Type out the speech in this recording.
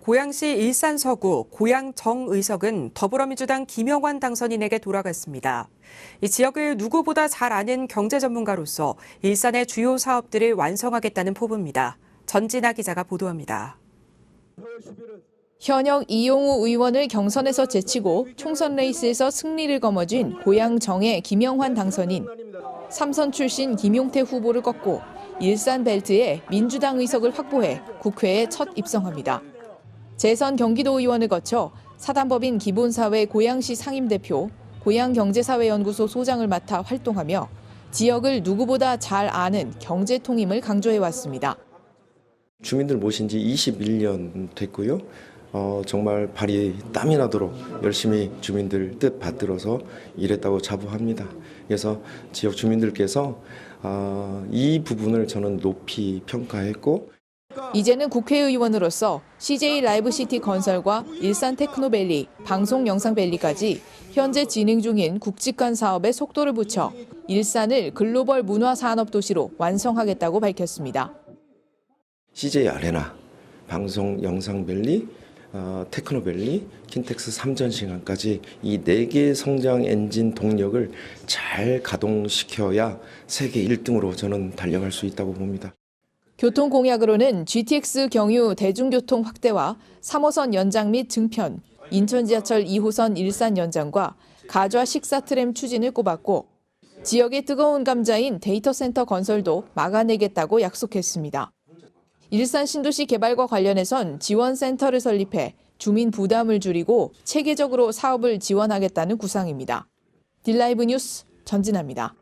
고양시 일산 서구 고양 정의석은 더불어민주당 김영환 당선인에게 돌아갔습니다. 이 지역을 누구보다 잘 아는 경제 전문가로서 일산의 주요 사업들을 완성하겠다는 포부입니다. 전진아 기자가 보도합니다. 현역 이용우 의원을 경선에서 제치고 총선 레이스에서 승리를 거머쥔 고양 정의 김영환 당선인. 삼선 출신 김용태 후보를 꺾고 일산 벨트에 민주당 의석을 확보해 국회에 첫 입성합니다. 재선 경기도 의원을 거쳐 사단법인 기본사회 고양시 상임대표, 고양경제사회연구소 소장을 맡아 활동하며 지역을 누구보다 잘 아는 경제통임을 강조해왔습니다. 주민들 모신 지 21년 됐고요. 어, 정말 발이 땀이 나도록 열심히 주민들 뜻 받들어서 일했다고 자부합니다. 그래서 지역 주민들께서 어, 이 부분을 저는 높이 평가했고 이제는 국회의원으로서 CJ 라이브시티 건설과 일산 테크노밸리, 방송 영상밸리까지 현재 진행 중인 국직관 사업에 속도를 붙여 일산을 글로벌 문화 산업 도시로 완성하겠다고 밝혔습니다. CJ 아레나, 방송 영상밸리, 어, 테크노밸리, 킨텍스 3전 시간까지 이 네 개의 성장 엔진 동력을 잘 가동시켜야 세계 1등으로 저는 달려갈 수 있다고 봅니다. 교통 공약으로는 GTX 경유 대중교통 확대와 3호선 연장 및 증편, 인천 지하철 2호선 일산 연장과 가좌 식사 트램 추진을 꼽았고 지역의 뜨거운 감자인 데이터 센터 건설도 막아내겠다고 약속했습니다. 일산 신도시 개발과 관련해선 지원센터를 설립해 주민 부담을 줄이고 체계적으로 사업을 지원하겠다는 구상입니다. 딜라이브 뉴스 전진합니다.